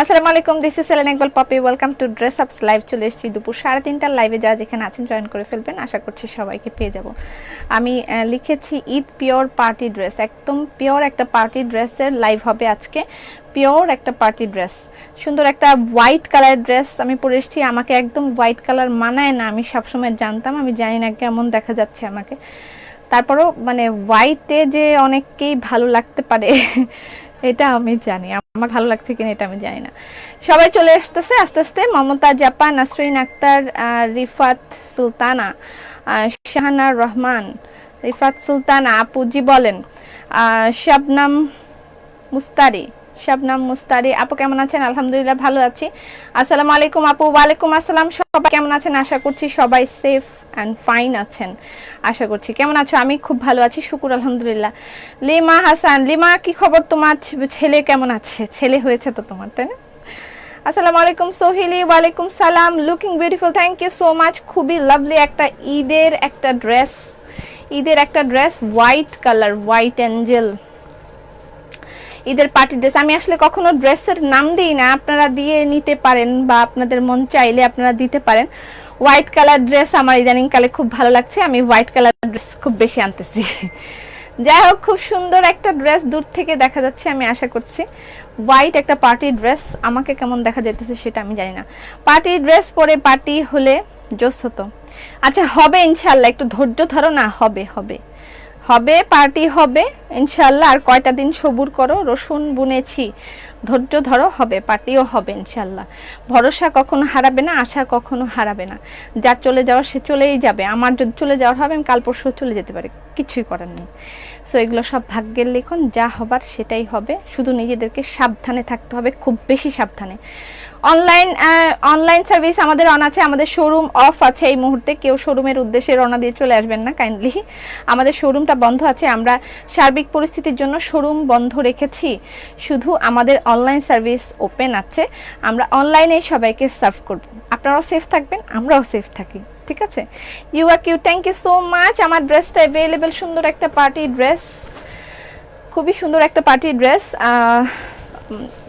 আসসালামু আলাইকুম this is Selen Iqbal Popy welcome to dress ups live চলে এসেছি দুপুর সাড়ে তিনটার লাইভে যারা যেখানে আছেন জয়েন করে ফেলবেন। আশা করছি সবাইকে পেয়ে যাব। আমি লিখেছি ঈদ পিওর পার্টি ড্রেস। একদম পিওর একটা পার্টি ড্রেসের লাইভ হবে আজকে। পিওর একটা পার্টি ড্রেস। সুন্দর একটা হোয়াইট কালার ড্রেস আমি পরে এসেছি, আমাকে একদম হোয়াইট কালার মানায় না। আমি সবসময় জানতাম, আমি জানি না কেমন দেখা যাচ্ছে আমাকে। তারপরেও মানে হোয়াইটে যে অনেককেই ভালো লাগতে পারে এটা আমি জানি। আমার ভালো লাগছে কিনা এটা আমি জানি না। সবাই চলে আসতেছে, আস্তে আস্তে। মমতা, জাপান, নাসরিন আক্তার রিফাত সুলতানা শাহানার রহমান, রিফাত সুলতানা আপুজি বলেন শাবনাম মুস্তারি শাবনাম মুস্তারি, আপু কেমন আছেন? আলহামদুলিল্লাহ ভালো আছি। আসসালামু আলাইকুম আপু, ওয়ালাইকুম আসসালাম। সবাই কেমন আছেন? আশা করছি সবাই সেফ অ্যান্ড ফাইন আছেন। আশা করছি। কেমন আছো? আমি খুব ভালো আছি, শুকুর আলহামদুলিল্লাহ। লিমা হাসান, লিমা কি খবর তোমার ছেলে কেমন আছে? ছেলে হয়েছে তো তোমার, তাই না? আসসালামু আলাইকুম সোহিলি, ওয়ালাইকুম সালাম। Looking beautiful thank you so much খুবই লাভলি একটা ঈদের একটা ড্রেস ঈদের একটা dress white colour white angel ঈদের পার্টি ড্রেস আমি আসলে কখনো ড্রেসের নাম দিই না। আপনারা দিয়ে নিতে পারেন বা আপনাদের মন চাইলে আপনারা দিতে পারেন। হোয়াইট কালার ড্রেস আমার ইদানিং কালে খুব ভালো লাগছে। আমি হোয়াইট কালার ড্রেস খুব বেশি আনতেছি। যাই হোক, খুব সুন্দর একটা ড্রেস দূর থেকে দেখা যাচ্ছে, আমি আশা করছি। হোয়াইট একটা পার্টি ড্রেস আমাকে কেমন দেখা যেতেছে সেটা আমি জানি না। পার্টি ড্রেস পরে পার্টি হলে জোস হতো। আচ্ছা হবে ইনশাল্লাহ একটু ধৈর্য ধরো না, হবে হবে। হবে, পার্টি হবে, ইনশাল্লাহ আর কয়টা দিন সবুর করো, রসুন বুনেছি, ধৈর্য ধরো, হবে, পার্টিও হবে ইনশাল্লাহ। ভরসা কখনো হারাবে না, আশা কখনো হারাবে না। যা চলে যাওয়ার সে চলেই যাবে। আমার যদি চলে যাওয়ার হবে, আমি কাল পরশু চলে যেতে পারি। কিছুই করার নেই। সো এগুলো সব ভাগ্যের লিখন, যা হবার সেটাই হবে। শুধু নিজেদেরকে সাবধানে থাকতে হবে, খুব বেশি সাবধানে। অনলাইন অনলাইন সার্ভিস আমাদের অন আছে, আমাদের শোরুম অফ আছে এই মুহূর্তে। কেউ শোরুমের উদ্দেশ্যে রওনা দিয়ে চলে আসবেন না কাইন্ডলি আমাদের শোরুমটা বন্ধ আছে, আমরা সার্বিক পরিস্থিতির জন্য শোরুম বন্ধ রেখেছি। শুধু আমাদের অনলাইন সার্ভিস ওপেন আছে, আমরা অনলাইনে সবাইকে সার্ভ করব। আপনারাও সেফ থাকবেন, আমরাও সেফ থাকি, ঠিক আছে? You are cute thank you so much আমার ড্রেসটা অ্যাভেলেবেল সুন্দর একটা পার্টি ড্রেস খুবই সুন্দর একটা পার্টি ড্রেস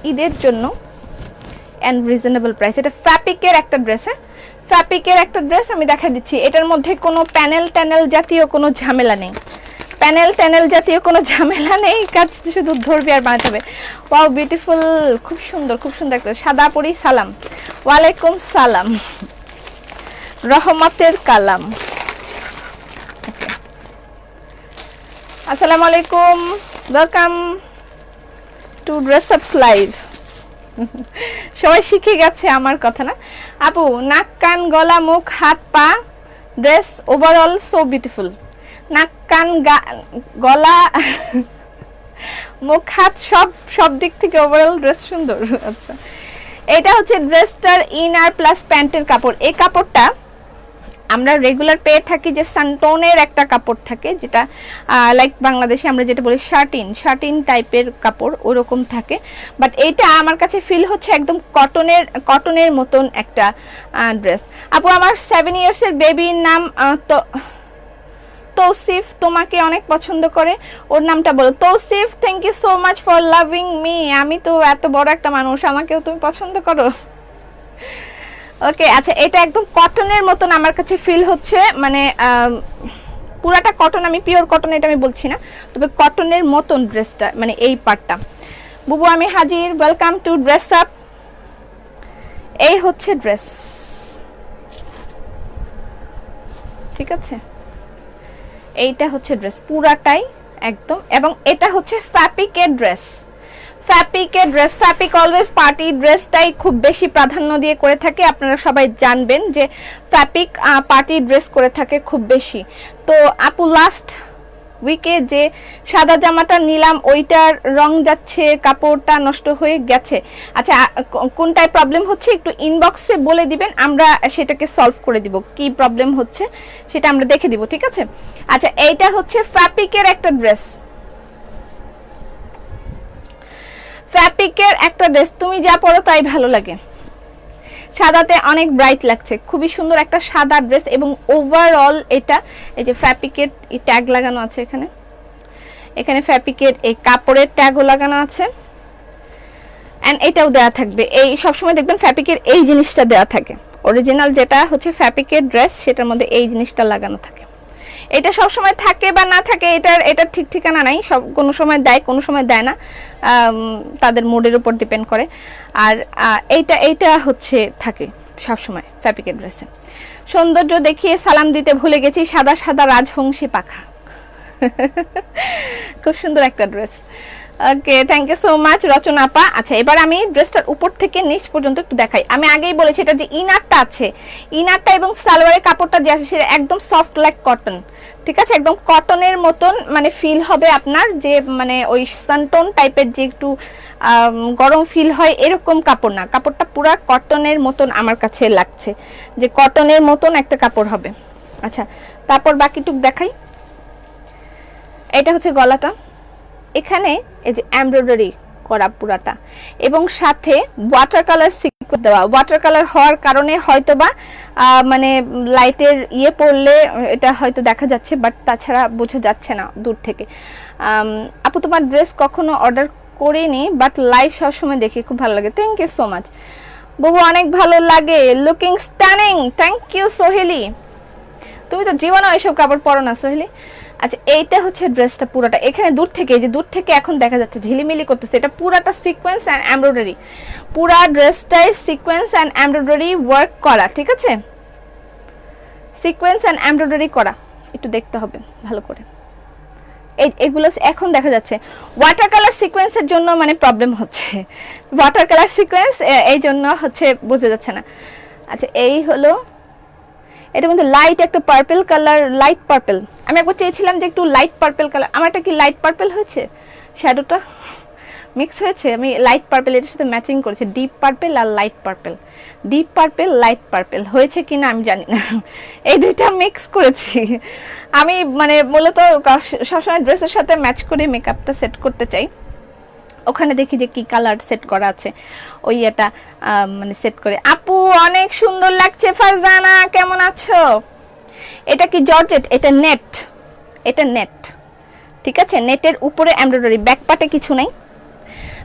ঈদের জন্য। অ্যান্ড রিজনেবল প্রাইস এটা ফ্যাপিকের একটা ড্রেস হ্যাঁ? ফ্যাপিকের একটা ড্রেস আমি দেখা দিচ্ছি। এটার মধ্যে কোনো প্যানেল ট্যানেল জাতীয় কোনো ঝামেলা নেই। প্যানেল ট্যানেল জাতীয় কোনো ঝামেলা নেই, কাজ শুধু ধরবে আর বানাতে হবে ওয়াও বিউটিফুল খুব সুন্দর খুব সুন্দর একটা সাদা পরি, সালাম। ওয়ালাইকুম সালাম। রহমতের কালাম। আসসালামু আলাইকুম। Welcome to dress ups live সবাই শিখে গেছে আমার কথা না। আপু, নাক, কান, গলা, মুখ, হাত, পা ড্রেস ওভারঅল সো বিউটিফুল নাক, কান গলা, মুখ, হাত, সব সব দিক থেকে ওভারঅল ড্রেস সুন্দর। আচ্ছা। এটা হচ্ছে ড্রেসটার ইনার প্লাস প্যান্টের কাপড়। এই কাপড়টা আমরা রেগুলার পেয়ে থাকি যে সানটোনের একটা কাপড় থাকে, যেটা লাইক বাংলাদেশে আমরা যেটা বলি শার্টিন শার্টিন টাইপের কাপড় ওরকম থাকে। বাট এইটা আমার কাছে ফিল হচ্ছে একদম কটনের কটনের মতন একটা ড্রেস আপু, আমার সেভেন ইয়ার্সের বেবির নাম তো তৌসিফ তোমাকে অনেক পছন্দ করে। ওর নামটা বলো। Tausif thank you so much for loving me আমি তো এত বড় একটা মানুষ, আমাকেও তুমি পছন্দ করো। ওকে আচ্ছা এটা একদম কটনের মতন আমার কাছে ফিল হচ্ছে। মানে পুরাটা কটন আমি পিওর কটন এটা আমি বলছি না। তবে কটনের মতন ড্রেসটা মানে এই পার্টটা বুবু, আমি হাজির। ওয়েলকাম টু ড্রেস আপ এই হচ্ছে ড্রেস ঠিক আছে? এইটা হচ্ছে ড্রেস পুরাটাই একদম। এবং এটা হচ্ছে ফ্যাপিকের ড্রেস ফ্যাপিকের ড্রেস ফ্যাপিক অলওয়েজ পার্টি, ড্রেসটাই খুব বেশি প্রাধান্য দিয়ে করে থাকে। আপনারা সবাই জানবেন যে ফ্যাপিক পার্টি ড্রেস করে থাকে খুব বেশি। তো আপু লাস্ট উইকে যে সাদা জামাটা নিলাম, ওইটার রং যাচ্ছে, কাপড়টা নষ্ট হয়ে গেছে। আচ্ছা কোনটায় প্রবলেম হচ্ছে একটু ইনবক্সে বলে দিবেন, আমরা সেটাকে সলভ করে দিব। কি প্রবলেম হচ্ছে সেটা আমরা দেখে দিব, ঠিক আছে? আচ্ছা এইটা হচ্ছে ফ্যাপিকের একটা ড্রেস ফ্যাপিকের একটা ড্রেস তুমি যা পরো তাই ভালো লাগে। সাদাতে অনেক ব্রাইট লাগছে, খুবই সুন্দর একটা সাদা ড্রেস এবং ওভারঅল এটা, এই যে ফ্যাপিকের ট্যাগ লাগানো আছে এখানে। এখানে ফ্যাপিকের এই কাপড়ের ট্যাগও লাগানো আছে। অ্যান্ড এটাও দেওয়া থাকবে। এই সবসময় দেখবেন ফ্যাপিকের এই জিনিসটা দেওয়া থাকে। অরিজিনাল যেটা হচ্ছে ফ্যাপিকের ড্রেস সেটার মধ্যে এই জিনিসটা লাগানো থাকে। এটা সব সময় থাকে বা না থাকে, এটার এটা ঠিক ঠিকানা নাই। সব কোনো সময় দেয়, কোনো সময় দেয় না। তাদের মুডের উপর ডিপেন্ড করে। আর এইটা এইটা হচ্ছে থাকে সব সময় ফ্যাপিকের ড্রেসে সৌন্দর্য দেখিয়ে সালাম দিতে ভুলে গেছি সাদা সাদা রাজহংসী পাখা। খুব সুন্দর একটা dress okay thank you so much Rachana আপা। আচ্ছা এবার আমি ড্রেসটার উপর থেকে নিচ পর্যন্ত একটু দেখাই। আমি আগেই বলেছি, এটা যে ইনারটা আছে, ইনারটা এবং সালোয়ারের কাপড়টা যে আছে, সেটা একদম সফট লাইক কটন ঠিক আছে? একদম কটনের মতন মানে ফিল হবে আপনার, যে মানে ওই সানটোন টাইপের যে একটু গরম ফিল হয়, এরকম কাপড় না। কাপড়টা পুরা কটনের মতন আমার কাছে লাগছে, যে কটনের মতন একটা কাপড় হবে। আচ্ছা তারপর বাকিটুক দেখাই। এটা হচ্ছে গলাটা। এখানে এই যে এমব্রয়ডারি করা পুরাটা। এবং সাথে ওয়াটার কালার সিকুয়েন্স দেওয়া। ওয়াটার কালার হওয়ার কারণে হয়তোবা মানে লাইটের ইয়ে পড়লে এটা হয়তো দেখা যাচ্ছে বাট তাছাড়া বোঝা যাচ্ছে না দূর থেকে। আপু তোমার ড্রেস কখনো অর্ডার করিনি বাট লাইভ সবসময় দেখি খুব ভালো লাগে। থ্যাংক ইউ সো মাচ বহু অনেক ভালো লাগে। Looking stunning thank you Soheli. তুমি তো জীবনে এসব কাপড় পরো না, সোহেলি। আচ্ছা এইটা হচ্ছে ড্রেসটা পুরোটা। এখানে দূর থেকে যে দূর থেকে এখন দেখা যাচ্ছে, ঝিলিমিলি করতেছে। এটা পুরাটা সিকোয়েন্স অ্যান্ড এমব্রয়ডারি পুরা ড্রেসটাই সিকোয়েন্স অ্যান্ড এমব্রয়ডারি ওয়ার্ক করা, ঠিক আছে? সিকোয়েন্স অ্যান্ড এমব্রয়ডারি করা, একটু দেখতে হবে, ভালো করে। এই, এগুলো এখন দেখা যাচ্ছে। ওয়াটার কালার সিকোয়েন্সের জন্য মানে প্রবলেম হচ্ছে। ওয়াটার কালার সিকোয়েন্স এই জন্য হচ্ছে, বোঝা যাচ্ছে না। আচ্ছা এই হলো এটার মধ্যে লাইট একটা পার্পল কালার লাইট পার্পল আমি একবার চেয়েছিলাম যে একটু লাইট পার্পল কালার আমারটা কি লাইট পার্পল হয়েছে? শ্যাডোটা মিক্স হয়েছে? আমি লাইট পার্পল এটার সাথে ম্যাচিং করেছি। ডিপ পার্পল আর light purple deep purple light purple হয়েছে কি না আমি জানি না। এই দুইটা মিক্স করেছি। আমি মানে মূলত সবসময় ড্রেসের সাথে ম্যাচ করে মেকআপটা সেট করতে চাই। ওখানে দেখি যে কি কালার সেট করা আছে। ওই এটা মানে সেট করে। আপু, অনেক সুন্দর লাগছে, ফারজানা, কেমন আছো? এটা কি জর্জেট? এটা নেট এটা নেট ঠিক আছে? নেটের উপরে এমব্রয়ডারি ব্যাক পার্টে কিছু নাই।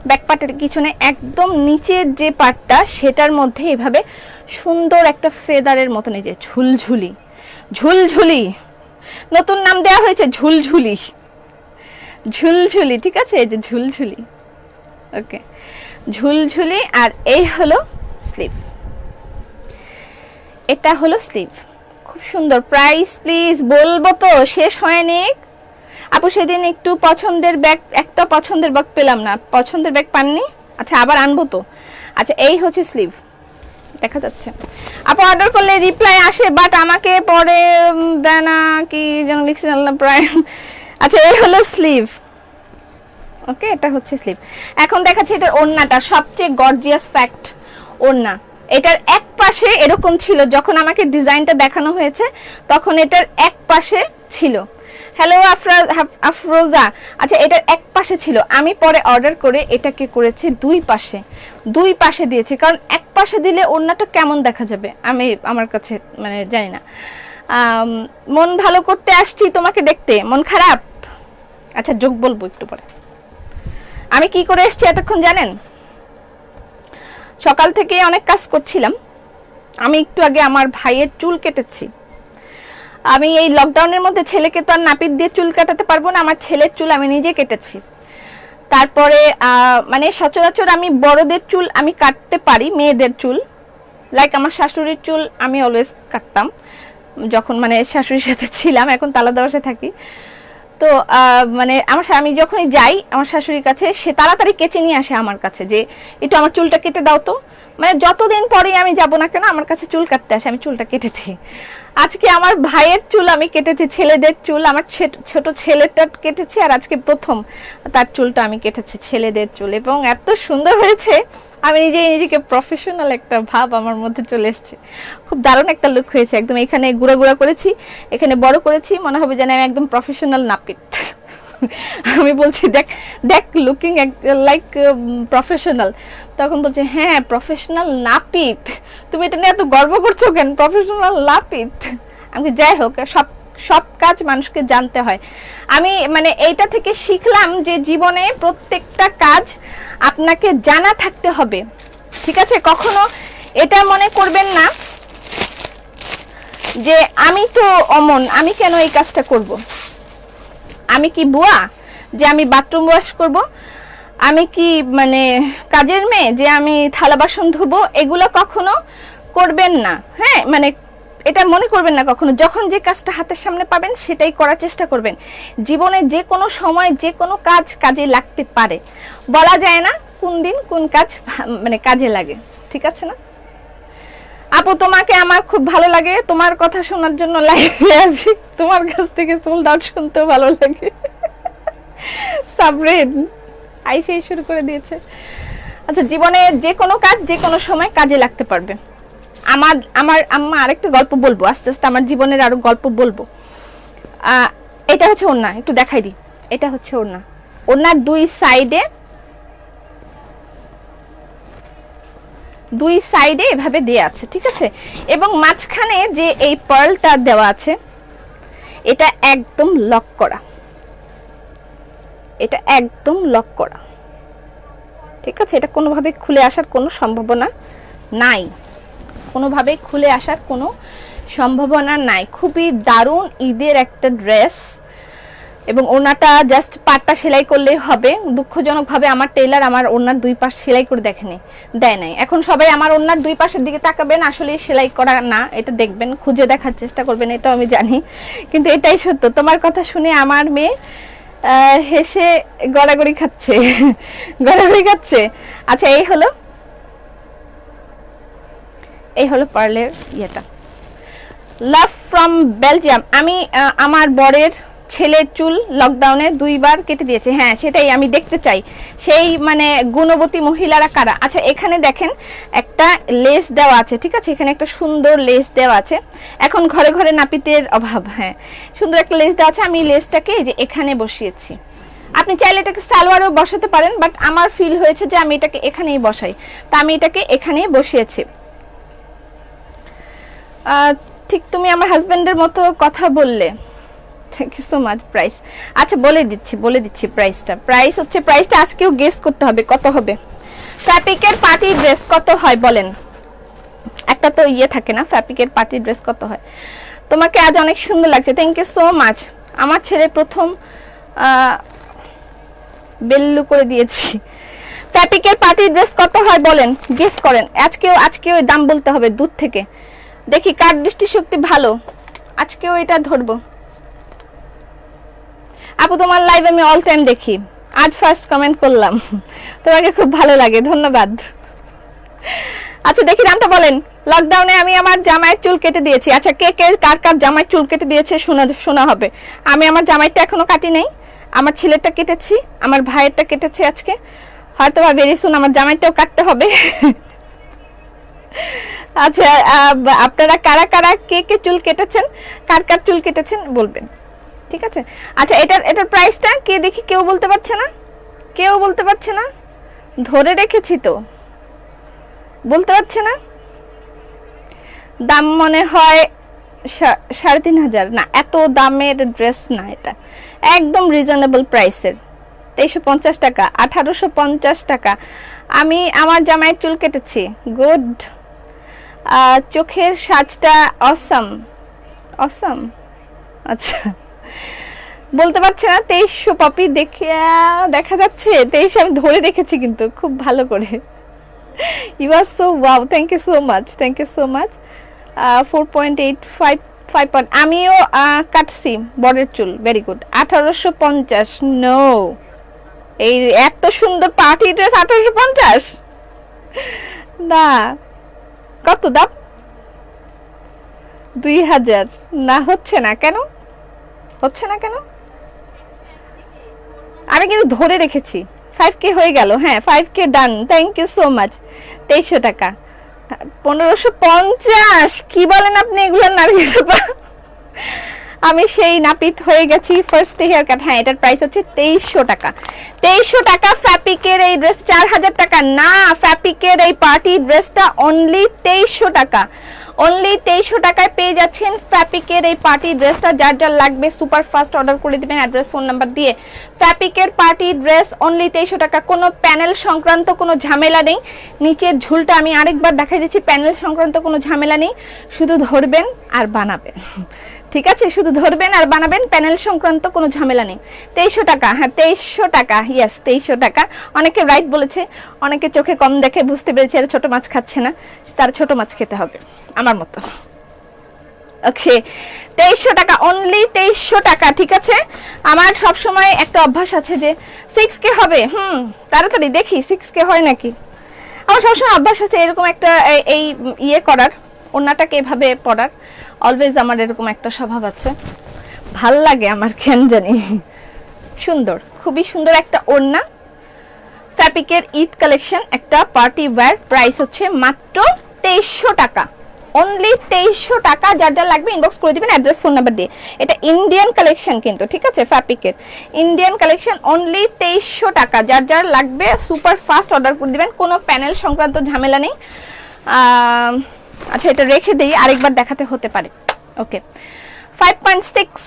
ব্যাক পার্টের কিছু নেই। একদম নিচের যে পার্টটা সেটার মধ্যে এভাবে সুন্দর একটা ফেদারের মতন এই যে ঝুলঝুলি। ঝুলঝুলি। নতুন নাম দেওয়া হয়েছে ঝুলঝুলি। ঝুলঝুলি, ঠিক আছে? এই যে ঝুলঝুলি। ওকে ঝুলঝুলি আর এই হলো স্লিভ এটা হলো স্লিভ খুব সুন্দর। প্রাইস প্লিজ বলব তো, শেষ হয়নি। আপু, সেদিন একটু পছন্দের ব্যাগ একটা পছন্দের ব্যাগ পেলাম না। পছন্দের ব্যাগ পাননি? আচ্ছা আবার আনব তো। আচ্ছা এই হচ্ছে স্লিভ দেখা যাচ্ছে। আপু অর্ডার করলে রিপ্লাই আসে বাট আমাকে পরে দেয় না, কি যেন লিখছে জানলাম প্রায়। আচ্ছা এই হলো স্লিভ ওকে, এটা হচ্ছে স্লিপ। এখন দেখাচ্ছি এটার ওড়নাটা, সবচেয়ে গর্জিয়াস ফ্যাক্ট ওড়না। এটার এক পাশে এরকম ছিল, যখন আমাকে ডিজাইনটা দেখানো হয়েছে, তখন এটার এক পাশে ছিল। হ্যালো আফরাজ আফরোজা। আচ্ছা এটার এক পাশে ছিল। আমি পরে অর্ডার করে এটাকে করেছি দুই পাশে। দুই পাশে দিয়েছি, কারণ এক পাশে দিলে ওড়নাটা কেমন দেখা যাবে? আমি, আমার কাছে মানে জানি না। মন ভালো করতে আসছি তোমাকে দেখতে। মন খারাপ? আচ্ছা যোগ বলব একটু পরে। আমি কি করে এসেছি এতক্ষণ জানেন? সকাল থেকে অনেক কাজ করছিলাম। আমি একটু আগে আমার ভাইয়ের চুল কেটেছি। আমি এই লকডাউনের মধ্যে ছেলেকে তো আর নাপিত দিয়ে চুল কাটাতে পারব না, আমার ছেলের চুল আমি নিজে কেটেছি। তারপরে মানে সচরাচর আমি বড়দের চুল আমি কাটতে পারি, মেয়েদের চুল। লাইক আমার শাশুড়ির চুল আমি অলওয়েজ কাটতাম। যখন মানে শাশুড়ির সাথে ছিলাম, এখন তালাদা বাসায় থাকি। তো মানে আমার আমি যখনই যাই আমার শাশুড়ির কাছে, সে তাড়াতাড়ি কেচে নিয়ে আসে আমার কাছে যে, একটু আমার চুলটা কেটে দাও তো। মানে যতদিন পরেই আমি যাব না কেন, আমার কাছে চুল কাটতে আসে, আমি চুলটা কেটে দিই। আজকে আমার ভাইয়ের চুল, আমি কেটেছি ছেলেদের চুল, আমার ছোট ছেলেটা কেটেছি আর আজকে প্রথম তার চুলটা আমি কেটেছি ছেলেদের চুল। এবং এত সুন্দর হয়েছে, আমি নিজেই নিজেকে প্রফেশনাল একটা ভাব আমার মধ্যে চলে এসছে। খুব দারুণ একটা লুক হয়েছে, একদম এখানে গুঁড়া গুঁড়া করেছি, এখানে বড় করেছি, মনে হবে যেন আমি একদম প্রফেশনাল নাপিত। আমি বলছি, দেখ দেখ লুকিং লাইক প্রফেশনাল তখন বলছে হ্যাঁ প্রফেশনাল নাপিত। তুমি এটা নিয়ে এত গর্ব করছ কেন? প্রফেশনাল নাপিত। আমি যাই হোক, সব সব কাজ মানুষকে জানতে হয়। আমি মানে এইটা থেকে শিখলাম যে জীবনে প্রত্যেকটা কাজ আপনাকে জানা থাকতে হবে। ঠিক আছে? কখনো এটা মনে করবেন না যে, আমি তো অমন, আমি কেন এই কাজটা করব? আমি কি বুয়া? যে আমি বাথরুম ওয়াশ করব? আমি কি মানে কাজের মেয়ে? যে আমি থালা বাসন ধোবো? এগুলো কখনো করবেন না। হ্যাঁ মানে এটা মনে করবেন না কখনো। যখন যে কাজটা হাতের সামনে পাবেন, সেটাই করার চেষ্টা করবেন। জীবনে যে কোনো সময়, যে কোনো কাজ কাজে লাগতে পারে। বলা যায় না কোন দিন কোন কাজ মানে কাজে লাগে। ঠিক আছে না? আপু, তোমাকে আমার খুব ভালো লাগে। তোমার কথা শোনার জন্য লাইভে আছি। তোমার কাছ থেকে সোল্ড আউট শুনতেও ভালো লাগে। সাবরেন আইসেই শুরু করে দিয়েছে। আচ্ছা জীবনে যে কোনো কাজ, যে কোনো সময় কাজে লাগতে পারবে। আমার আমার আম্মা আরেকটা গল্প বলব, আস্তে আস্তে আমার জীবনের আরও গল্প বলব। এটা হচ্ছে ওড়না, একটু দেখাই দিই। এটা হচ্ছে ওড়না। ওড়নার দুই সাইডে দুই সাইডে এভাবে দেয়া আছে, ঠিক আছে? এবং মাঝখানে যে এই পার্লটা দেওয়া আছে, এটা একদম লক করা। এটা একদম লক করা। ঠিক আছে? এটা কোনোভাবে খুলে আসার কোনো সম্ভাবনা নাই। কোনোভাবে খুলে আসার কোনো সম্ভাবনা নাই। খুবই দারুণ ঈদের একটা ড্রেস এবং ওনাটা জাস্ট পাটটা সেলাই করলেই হবে। দুঃখজনকভাবে আমার টেলার আমার ওনার দুই পাশ সেলাই করে দেখেনি, দেয় নাই। এখন সবাই আমার ওনার দুই পাশের দিকে তাকাবেন আসলে সেলাই করা না, এটা দেখবেন, খুঁজে দেখার চেষ্টা করবেন, এটাও আমি জানি। কিন্তু এটাই সত্য, তোমার কথা শুনে আমার মেয়ে হেসে গড়াগড়ি খাচ্ছে গড়াগড়ি খাচ্ছে। আচ্ছা এই হলো এই হলো পার্লের ইয়েটা। লাভ ফ্রম বেলজিয়াম আমি আমার বরের ছেলের চুল লকডাউনে দুইবার কেটে দিয়েছে। হ্যাঁ সেটাই আমি দেখতে চাই। সেই মানে গুণবতী মহিলারা কারা? আচ্ছা এখানে দেখেন একটা লেস দেওয়া আছে, ঠিক আছে? এখানে একটা সুন্দর লেস দেওয়া আছে। এখন ঘরে ঘরে নাপিতের অভাব হ্যাঁ। সুন্দর একটা লেস দেওয়া আছে, আমি লেসটাকে যে এখানে বসিয়েছি। আপনি চাইলে এটাকে সালোয়ারও বসাতে পারেন বাট আমার ফিল হয়েছে যে আমি এটাকে এখানেই বসাই। তা আমি এটাকে এখানেই বসিয়েছি। ঠিক তুমি আমার হাজবেন্ডের মতো কথা বললে। Thank you so much price আচ্ছা বলে দিচ্ছি বলে দিচ্ছি প্রাইসটা প্রাইস হচ্ছে প্রাইসটা আজকেও গেস করতে হবে, কত হবে? ফ্যাপিকের পার্টি ড্রেস কত হয় বলেন? একটা তো ইয়ে থাকে না ফ্যাপিকের পার্টি ড্রেস কত হয়? তোমাকে আজ অনেক সুন্দর লাগছে থ্যাংক ইউ সো মাচ আমার ছেলে প্রথম বেল্লু করে দিয়েছি। ফ্যাপিকের পার্টি ড্রেস কত হয় বলেন? গেস করেন। আজকেও আজকেও দাম বলতে হবে, দূর থেকে। দেখি, কার দৃষ্টিশক্তি ভালো? আজকেও এটা ধরবো। আপু, তোমার লাইভ আমি অল টাইম দেখি। আজ ফার্স্ট কমেন্ট করলাম। তোমাকে খুব ভালো লাগে, ধন্যবাদ। আচ্ছা দেখি নামটা বলেন। লকডাউনে আমি আমার জামাইয়ের চুল কেটে দিয়েছি। আচ্ছা কে কে, কার কার জামাইয়ের চুল কেটে দিয়েছে শোনা শোনা হবে। আমি আমার জামাইটা এখনও কাটি নাই। আমার ছেলেরটা কেটেছি, আমার ভাইয়েরটা কেটেছি আজকে। হয়তো বা ভেরি শুন আমার জামাইটাও কাটতে হবে। আচ্ছা আপনারা কারা কারা, কে কে চুল কেটেছেন, কার কার চুল কেটেছেন বলবেন। ঠিক আছে? আচ্ছা এটার এটার প্রাইসটা কে দেখি, কেউ বলতে পারছে না? কেউ বলতে পারছে না? ধরে রেখেছি তো। বলতে পারছে না? দাম মনে হয় সাড়ে তিন হাজার। না, এত দামের ড্রেস না এটা। একদম রিজনেবল প্রাইসের তেইশশো পঞ্চাশ টাকা, আঠারোশো পঞ্চাশ টাকা। আমি আমার জামাইয়ের চুল কেটেছি। গুড চোখের সাজটা অসম অসম আচ্ছা। বলতে পারছে না তেইশশো পপি দেখে দেখা যাচ্ছে, তেইশ আমি ধরে রেখেছি কিন্তু, খুব ভালো করে। You are so wow thank you so much thank you so much four point eight five five point আমিও কাটছি, বরের চুল ভেরি গুড আঠারোশো পঞ্চাশ নো এই এত সুন্দর পার্টি ড্রেস আঠারোশো পঞ্চাশ? না। কত দাম? দুই হাজার। না, হচ্ছে না, কেন? হচ্ছে না কেন? আমি কিন্তু ধরে রেখেছি। ফাইভ কে হয়ে গেল হ্যাঁ five K done thank you so much তেইশশো টাকা। পনেরোশো পঞ্চাশ, কি বলেন আপনি এগুলো? আমি সেই নাপিত হয়ে গেছি ফার্স্ট হেয়ার কাট হ্যাঁ এটার প্রাইস হচ্ছে তেইশশো টাকা। তেইশশো টাকা ফ্যাপিকের এই ড্রেস চার হাজার টাকা। না ফ্যাপিকের এই পার্টি ড্রেসটা অনলি তেইশশো টাকা। অনলি তেইশশো টাকায় পেয়ে যাচ্ছেন ফ্যাপিকের এই পার্টি ড্রেসটা যার যার লাগবে সুপার ফাস্ট অর্ডার করে দেবেন অ্যাড্রেস ফোন নাম্বার দিয়ে। ফ্যাপিকের পার্টি ড্রেস অনলি তেইশশো টাকা। কোনো প্যানেল সংক্রান্ত কোনো ঝামেলা নেই। নিচের ঝুলটা আমি আরেকবার দেখাই দিচ্ছি। প্যানেল সংক্রান্ত কোনো ঝামেলা নেই। শুধু ধরবেন আর বানাবেন। ঠিক আছে? শুধু ধরবেন আর বানাবেন প্যানেল সংক্রান্ত কোনো ঝামেলা নেই। তেইশশো টাকা হ্যাঁ তেইশশো টাকা ইয়াস তেইশশো টাকা। অনেকে রাইট বলেছে, অনেকে চোখে কম দেখে বুঝতে পেরেছে আর ছোটো মাছ খাচ্ছে না, তার ছোট মাছ খেতে হবে, আমার মতো। ওকে তেইশশো টাকা অনলি তেইশশো টাকা, ঠিক আছে? আমার সব সময় একটা অভ্যাস আছে যে সিক্স কে হবে, হুম, তাড়াতাড়ি দেখি সিক্স কে হয় নাকি। আমার সবসময় অভ্যাস আছে এরকম একটা এই- ইয়ে করার ওনাটাকে এভাবে পড়ার। অলওয়েজ আমার এরকম একটা স্বভাব আছে। ভালো লাগে আমার কেন জানি। সুন্দর, খুবই সুন্দর একটা ওড়না। ফ্যাপিকের ঈদ কালেকশন একটা পার্টি ওয়্যার প্রাইস হচ্ছে মাত্র তেইশশো টাকা। অনলি তেইশশো টাকা, যার যা লাগবে ইনবক্স করে দিবেন অ্যাড্রেস ফোন নাম্বার দিয়ে। এটা ইন্ডিয়ান কালেকশন কিন্তু, ঠিক আছে ফ্যাপিকের ইন্ডিয়ান কালেকশন অনলি তেইশশো টাকা, যার যার লাগবে সুপার ফাস্ট অর্ডার করে দিবেন, কোনো প্যানেল সংক্রান্ত ঝামেলা নেই। আচ্ছা এটা রেখে দিই, আরেকবার দেখাতে হতে পারে। Okay. Five point six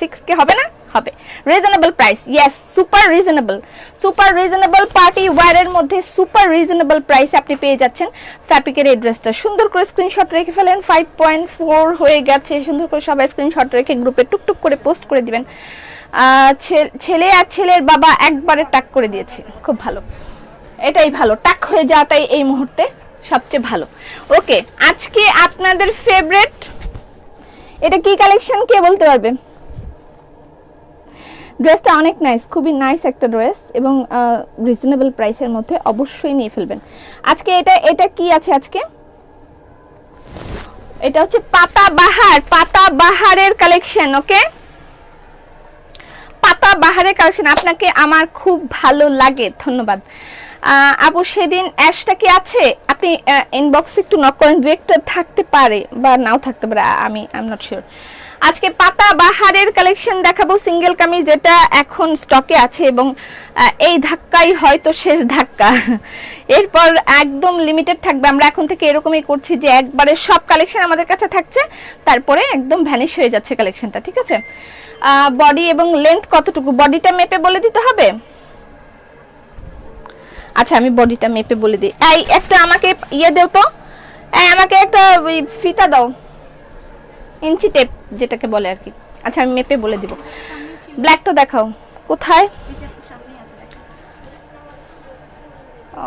six কে হবে না? হবে। Reasonable price yes super reasonable super reasonable party ওয়্যারের মধ্যে সুপার রিজনেবল প্রাইস আপনি পেয়ে যাচ্ছেন। ফ্যাব্রিকের এই ড্রেসটা সুন্দর করে স্ক্রিনশট রেখে ফেলেন। ফাইভ পয়েন্ট ফোর হয়ে গেছে। সুন্দর করে সবাই স্ক্রিনশট রেখে গ্রুপে টুকটুক করে পোস্ট করে দিবেন। ছেলে আর ছেলের বাবা একবারে টাক করে দিয়েছে। খুব ভালো। এটাই ভালো। টাক হয়ে যাওয়াটাই এই মুহূর্তে সবচেয়ে ভালো। ওকে, আজকে আপনাদের ফেভারিট এটা কি কালেকশন কে বলতে পারবে? ড্রেসটা অনেক নাইস খুবই নাইস একটা ড্রেস এবং রিজনেবল প্রাইসের মধ্যে অবশ্যই নিয়ে ফেলবেন। আজকে এটা এটা কি আছে আজকে? এটা হচ্ছে পাতা বাহার, পাতা বাহারের কালেকশন ওকে? পাতা বাহারের কালেকশন আপনাকে আমার খুব ভালো লাগে, ধন্যবাদ। আপু সেদিন অ্যাশটা কি আছে? আপনি ইনবক্সে একটু নক করেন দু একটা থাকতে পারে বা নাও থাকতে পারে আমি আই এম নট শিওর আজকে পাতা বাহারের কালেকশন দেখাবো সিঙ্গেল কামিজ যেটা এখন স্টকে আছে এবং এই ধাক্কাই হয়তো শেষ ধাক্কা। এরপর একদম লিমিটেড থাকবে। আমরা এখন থেকে এরকমই করছি যে একবারে সব কালেকশন আমাদের কাছে থাকছে, তারপরে একদম ভ্যানিশ হয়ে যাচ্ছে কালেকশনটা ঠিক আছে? বডি এবং লেন্থ কতটুকু? বডিটা মেপে বলে দিতে হবে? আচ্ছা আমি বডিটা মেপে বলে দিই। এই, একটা আমাকে ইয়ে দেও তো। এই, আমাকে একটা ওই ফিতা দাও। ইঞ্চি টেপ, যেটাকে বলে আর কি। আচ্ছা আমি মেপে বলে দিব। ব্ল্যাকটা দেখাও। কোথায়? ও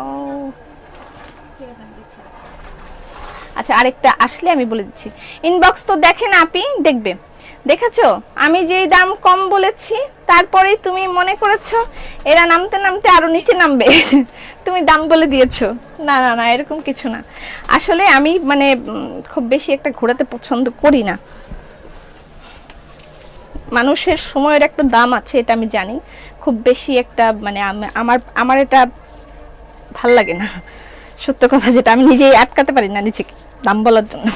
আচ্ছা আরেকটা আসলে আমি বলে দিচ্ছি। ইনবক্স তো দেখেন আপি দেখবে। দেখেছ? আমি যেই দাম কম বলেছি তারপরেই তুমি মনে করেছ, এরা নামতে নামতে আরও নিচে নামবে। তুমি দাম বলে দিয়েছ। না না না, এরকম কিছু না। আসলে আমি মানে খুব বেশি একটা ঘোরাতে পছন্দ করি না। মানুষের সময়ের একটা দাম আছে, এটা আমি জানি। খুব বেশি একটা মানে আমার আমার এটা ভালো লাগে না। সত্য কথা যেটা, আমি নিজেই আটকাতে পারি না নিজেকে দাম বলার জন্য।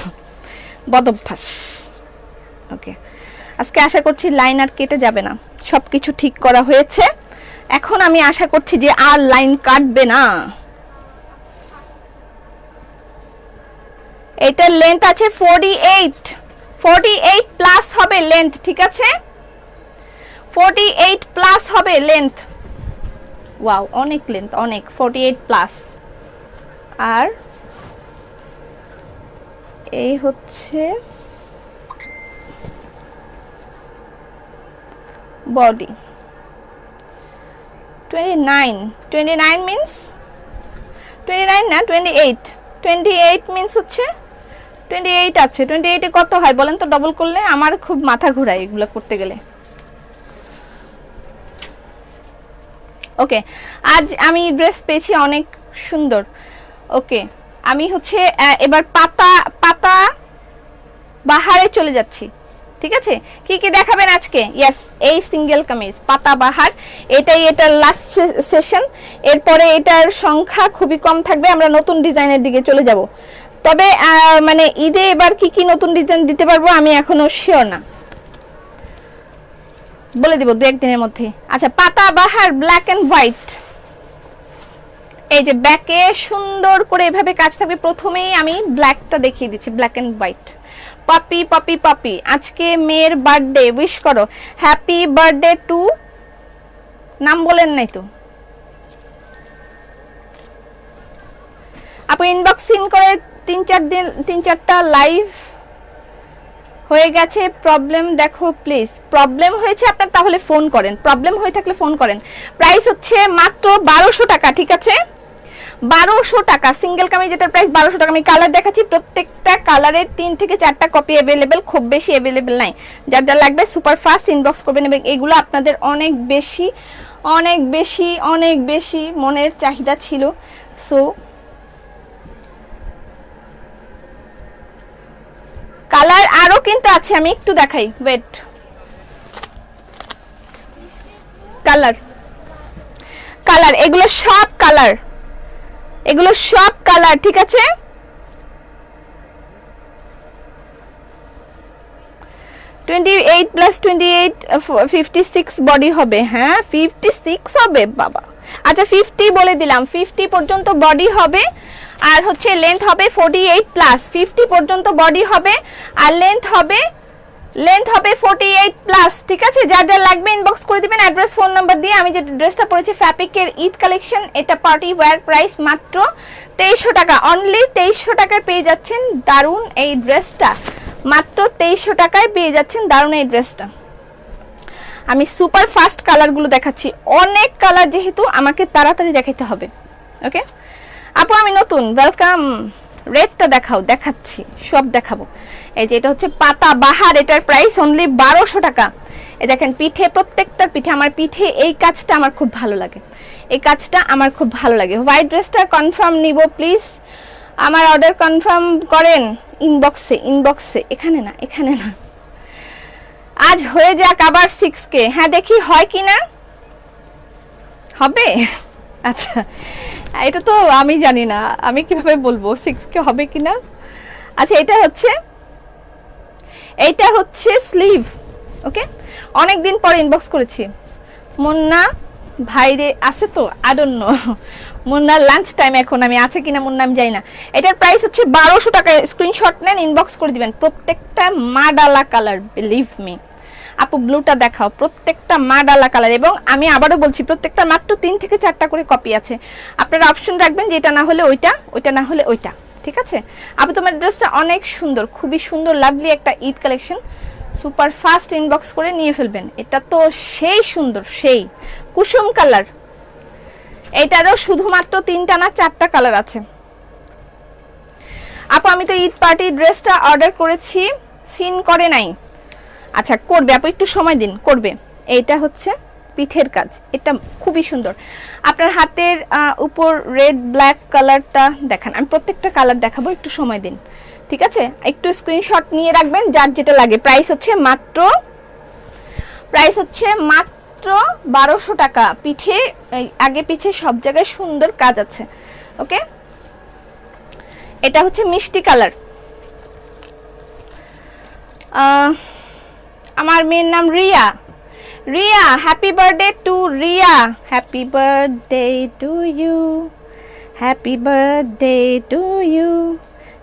বদ অভ্যাস ওকে আজকে আশা করছি লাইন আর কেটে যাবে না। সব কিছু ঠিক করা হয়েছে। এখন আমি আশা করছি যে আর লাইন কাটবে না। এটার লেন্থ আছে forty eight forty eight plus হবে লেন্থ ঠিক আছে? ফোরটি এইট প্লাস হবে লেন্থ ওয়াও অনেক লেন্থ অনেক। ফোরটি এইট প্লাস আর এই হচ্ছে twenty nine means twenty nine না twenty eight twenty eight means হচ্ছে? টোয়েন্টি এইট আছে। টোয়েন্টি এইটে কত হয় বলেন তো? ডবল করলে আমার খুব মাথা ঘোরায় এগুলো করতে গেলে। ওকে আজ আমি ড্রেস পেয়েছি অনেক সুন্দর। ওকে আমি হচ্ছে এবার পাতা পাতা বাহারে চলে যাচ্ছি। ঠিক আছে? কি কি দেখাবেন আজকে? ইয়াস এই সিঙ্গেল কামিজ, পাতা বাহার। এটাই এটার লাস্ট সেশন এরপরে এটার সংখ্যা খুবই কম থাকবে, আমরা নতুন ডিজাইনের দিকে চলে যাব। তবে মানে ঈদে এবার কি কি নতুন ডিজাইন দিতে পারব আমি এখনও শিওর না। বলে দিব দু একদিনের মধ্যে। আচ্ছা পাতা বাহার ব্ল্যাক এন্ড হোয়াইট এই যে ব্যাকে সুন্দর করে এভাবে কাজ থাকবে, প্রথমেই আমি ব্ল্যাকটা দেখিয়ে দিচ্ছি ব্ল্যাক এন্ড হোয়াইট পাপি পাপি পাপি। আজকে মেয়ের বার্থডে উইশ করো। হ্যাপি বার্থডে টু নাম বলেন নাই তো। আপু ইনবক্স সিন করে তিন চার দিন, তিন চারটা লাইভ হয়ে গেছে। প্রবলেম দেখো প্লিজ প্রবলেম হয়েছে আপনার, তাহলে ফোন করেন। প্রবলেম হয়ে থাকলে ফোন করেন। প্রাইস হচ্ছে মাত্র বারোশো টাকা, ঠিক আছে? বারোশো টাকা। সিঙ্গেল কামি যেটার প্রাইস বারোশো টাকা। আমি কালার দেখাচ্ছি, প্রত্যেকটা কালারের তিন থেকে চারটা কপি অ্যাভেলেবেল খুব বেশি অ্যাভেলেবেল নাই। যার যা লাগবে সুপার ফাস্ট ইনবক্স করবেন এবং এগুলো আপনাদের অনেক বেশি অনেক বেশি অনেক বেশি মনের চাহিদা ছিল। সো কালার আরও কিন্তু আছে, আমি একটু দেখাই। ওয়েট কালার কালার এগুলো সব কালার এগুলো সব কালার, ঠিক আছে? Twenty eight plus twenty eight fifty six body হবে হ্যাঁ? ফিফটি সিক্স হবে, বাবা। আচ্ছা ফিফটি বলে দিলাম। ফিফটি পর্যন্ত বডি হবে, আর হচ্ছে লেন্থ হবে ফোর্টি এইট প্লাস ফিফটি পর্যন্ত বডি হবে, আর লেন্থ হবে লেন্থ হবে ফোর্টি এইট প্লাস ঠিক আছে? যার যার লাগবে ইনবক্স করে দিবেন অ্যাড্রেস ফোন নাম্বার দিয়ে আমি যে ড্রেসটা পরেছি ফ্যাপিকের ঈদ কালেকশন এটা পার্টি ওয়্যার প্রাইস মাত্র তেইশশো টাকা। অনলি তেইশশো টাকায় পেয়ে যাচ্ছেন দারুণ এই ড্রেসটা মাত্র তেইশশো টাকায় পেয়ে যাচ্ছেন দারুণ এই ড্রেসটা আমি সুপার ফাস্ট কালারগুলো দেখাচ্ছি। অনেক কালার যেহেতু আমাকে তাড়াতাড়ি দেখাতে হবে। ওকে আপু, আমি নতুন। ওয়েলকাম রেডটা দেখাও, দেখাচ্ছি, সব দেখাবো। এই যে এটা হচ্ছে পাতা বাহার, এটার প্রাইস অনলি বারোশো টাকা। এই দেখেন, পিঠে প্রত্যেকটার পিঠে, আমার পিঠে এই কাজটা আমার খুব ভালো লাগে। এই কাজটা আমার খুব ভালো লাগে। হোয়াইট ড্রেসটা কনফার্ম নিব প্লিজ আমার অর্ডার কনফার্ম করেন ইনবক্সে ইনবক্সে এখানে না এখানে না। আজ হয়ে যাক আবার সিক্স কে হ্যাঁ দেখি হয় কি না হবে? আচ্ছা। এটা তো আমি জানি না। আমি কীভাবে বলব? সিক্স কে হবে কি না আচ্ছা এটা হচ্ছে এইটা হচ্ছে স্লিভ ওকে অনেক দিন পর ইনবক্স করেছি। মুন্না ভাইরে আছে তো? আডন্য মুন্নার লাঞ্চ টাইম এখন, আমি আছে কিনা মুন্না আমি জানি না। এটার প্রাইস হচ্ছে বারোশো টাকা। স্ক্রিনশট নেন ইনবক্স করে দিবেন। প্রত্যেকটা মাডালা কালার বিলিভ মি আপু ব্লুটা দেখাও। প্রত্যেকটা মাডালা কালার এবং আমি আবারও বলছি, প্রত্যেকটা মাত্র তিন থেকে চারটা করে কপি আছে। আপনারা অপশন রাখবেন যে এটা না হলে ওইটা ওইটা না হলে ওইটা। ঠিক আছে? আপু, তোমার ড্রেসটা অনেক সুন্দর, খুবই সুন্দর লাভলি একটা Eid collection super fast inbox করে নিয়ে ফেলবেন। এটা তো সেই সুন্দর, সেই। কুসুম কালার এটারও শুধুমাত্র তিনটা না, চারটা কালার আছে। আপু, আমি তো ঈদ পার্টি ড্রেসটা অর্ডার করেছি। সিন করে নাই। আচ্ছা করবে। আপু, একটু সময় দিন। করবে। এইটা হচ্ছে পিঠের কাজ। এটা খুবই সুন্দর। আপনার হাতের উপর রেড ব্ল্যাক কালারটা দেখান। আমি প্রত্যেকটা কালার দেখাবো। একটু সময় দিন। ঠিক আছে? একটু স্ক্রিনশট নিয়ে রাখবেন। যার যেটা লাগে। প্রাইস হচ্ছে মাত্র প্রাইস হচ্ছে মাত্র বারোশো টাকা। পিঠে আগে পিছে সব জায়গায় সুন্দর কাজ আছে। ওকে? এটা হচ্ছে মিষ্টি কালার আমার মেয়ের নাম Riya. Riya happy birthday to Riya. Happy birthday to you happy birthday to you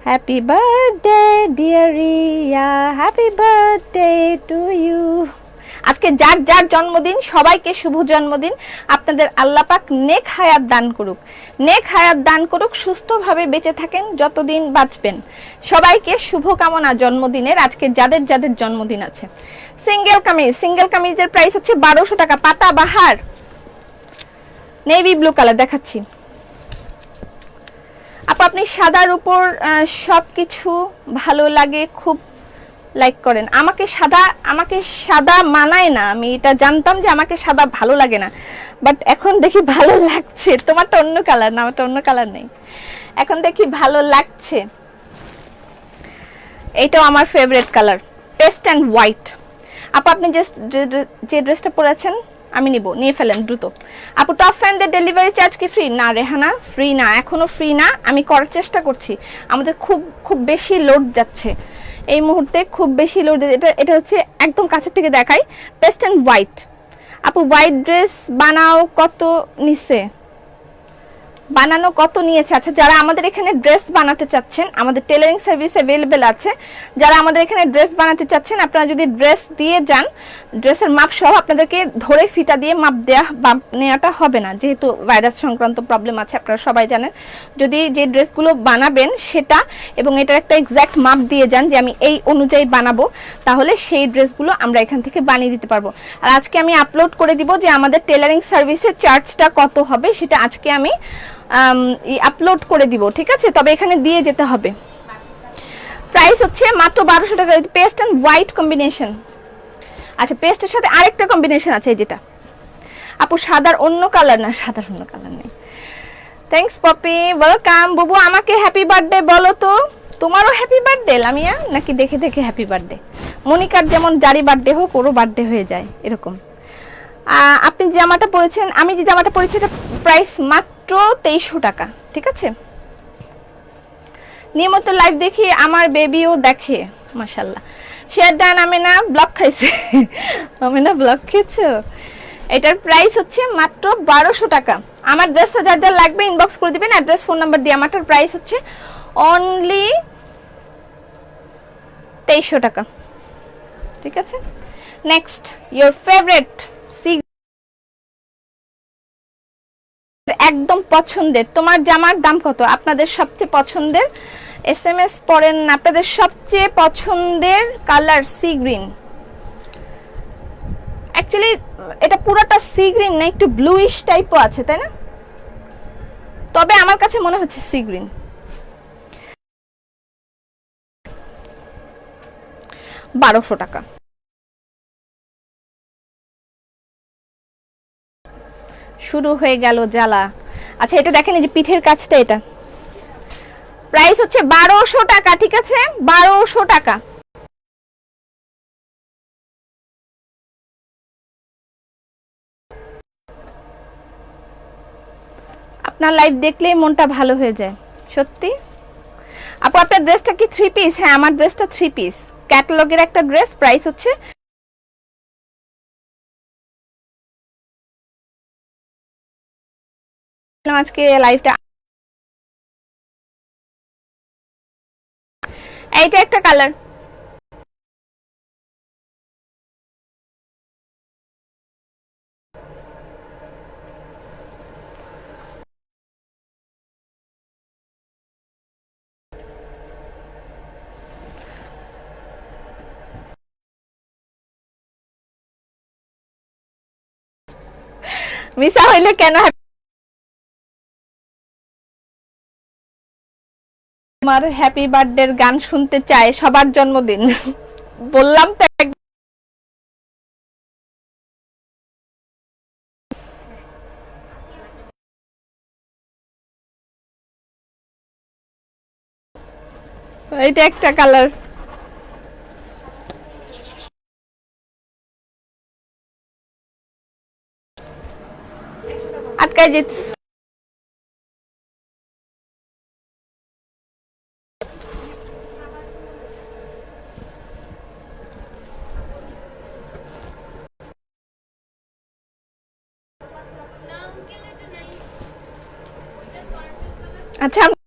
happy birthday dear Riya happy birthday to you আজকে যার যার জন্মদিন সবাইকে শুভ জন্মদিন। আপনাদের আল্লাপাক নেক হায়াত দান করুক। নেক হায়াত দান করুক সুস্থভাবে বেঁচে থাকেন যতদিন বাঁচবেন। সবাইকে শুভ কামনা জন্মদিনের। আজকে যাদের যাদের জন্মদিন আছে। সিঙ্গেল কামিজ সিঙ্গেল কামিজের প্রাইস হচ্ছে বারোশো টাকা। পাতা বাহার। নেভি ব্লু কালার দেখাচ্ছি। আপু আপনি সাদার উপর আহ, সবকিছু ভালো লাগে খুব লাইক করেন। আমাকে সাদা আমাকে সাদা মানায় না। আমি এটা জানতাম যে আমাকে সাদা ভালো লাগে না। বাট এখন দেখি ভালো লাগছে। তোমারটা অন্য কালার না, আমারটা অন্য কালার নেই। এখন দেখি ভালো লাগছে। এইটাও আমার favourite colour paste and white আপু, আপনি যে যে ড্রেসটা পরেছেন আমি নিব। নিয়ে ফেলেন, দ্রুত। আপু টপ ফ্যানদের ডেলিভারি চার্জ কি ফ্রি না, রেহানা ফ্রি না। এখনও ফ্রি না। আমি করার চেষ্টা করছি। আমাদের খুব খুব বেশি লোড যাচ্ছে। এই মুহূর্তে খুব বেশি লোড এটা এটা হচ্ছে একদম কাছের থেকে দেখাই পেস্ট অ্যান্ড হোয়াইট আপু হোয়াইট ড্রেস বানাও কত নিছে বানানো কত নিয়েছে? আচ্ছা যারা আমাদের এখানে ড্রেস বানাতে চাচ্ছেন, আমাদের টেলারিং সার্ভিস অ্যাভেলেবেল আছে, যারা আমাদের এখানে ড্রেস বানাতে চাচ্ছেন, আপনারা যদি ড্রেস দিয়ে যান, ড্রেসের মাপ সহ আপনাদেরকে ধরে ফিতা দিয়ে মাপ দেওয়া মাপ নেওয়াটা হবে না। যেহেতু ভাইরাস সংক্রান্ত প্রবলেম আছে, আপনারা সবাই জানেন। যদি যে ড্রেসগুলো বানাবেন সেটা এবং এটার একটা এক্স্যাক্ট মাপ দিয়ে যান যে আমি এই অনুযায়ী বানাবো, তাহলে সেই ড্রেসগুলো আমরা এখান থেকে বানিয়ে দিতে পারব। আর আজকে আমি আপলোড করে দিব যে আমাদের টেলারিং সার্ভিসের চার্জটা কত হবে, সেটা আজকে আমি আপলোড করে দিব, ঠিক আছে? তবে এখানে দিয়ে যেতে হবে। প্রাইস হচ্ছে মাত্র বারোশো টাকা পেস্ট অ্যান্ড হোয়াইট কম্বিনেশন আচ্ছা পেস্টের সাথে আরেকটা কম্বিনেশন আছে যেটা। আপু, সাদার অন্য কালার না, সাদার অন্য কালার নেই। থ্যাংকস পপি ওয়েলকাম বুবু, আমাকে হ্যাপি বার্থডে বলো তো। তোমারও হ্যাপি বার্থডে লামিয়া? নাকি দেখে দেখে হ্যাপি বার্থডে মনিকার যেমন জারি বার্থডে হোক, ওরও বার্থডে হয়ে যায়, এরকম। আপনি জামাটা পরেছেন, আমি যে জামাটা পরেছি, এটা প্রাইস মাত্র তেইশশো টাকা, ঠিক আছে? নিয়মিত লাইভ দেখি, আমার বেবিও দেখে মাসাল্লাহ শেয়ার ডান আমি না ব্লক খাইছে। আমি না ব্লক খেয়েছো? এটার প্রাইস হচ্ছে মাত্র বারোশো টাকা। আমার ড্রেসটা যার যার লাগবে ইনবক্স করে দিবেন অ্যাড্রেস ফোন নাম্বার দিয়ে আমারটার প্রাইস হচ্ছে অনলি তেইশশো টাকা। ঠিক আছে? নেক্সট ইয়োর ফেভারেট একদম পছন্দের। তোমার জামার দাম কত? আপনাদের সবচেয়ে পছন্দের? এস এম এস পড়েন আপনাদের সবচেয়ে পছন্দের কালার সি গ্রিন অ্যাকচুয়ালি এটা পুরোটা সি গ্রিন না, একটু ব্লুইশ টাইপও আছে, তাই না? তবে আমার কাছে মনে হচ্ছে সি গ্রিন বারোশো টাকা। শুরু হয়ে গেল জ্বালা। আচ্ছা এটা দেখেন, এই যে পিঠের কাজটা এটা। প্রাইস হচ্ছে বারোশো টাকা, ঠিক আছে? বারোশো টাকা। আপনার লাইভ দেখলেই মনটা ভালো হয়ে যায়, সত্যি? আপু, আপনার ড্রেসটা কি থ্রি পিস হ্যাঁ আমার ড্রেসটা থ্রি পিস ক্যাটালগের একটা ড্রেস প্রাইস হচ্ছে আজকে লাইভটা এইটা একটা কালার মিসা হইলে কেন আমার হ্যাপি বার্থডে গান শুনতে চায় সবার জন্মদিন। বললাম তো এইটা একটা কালার আটকায় যেত আচ্ছা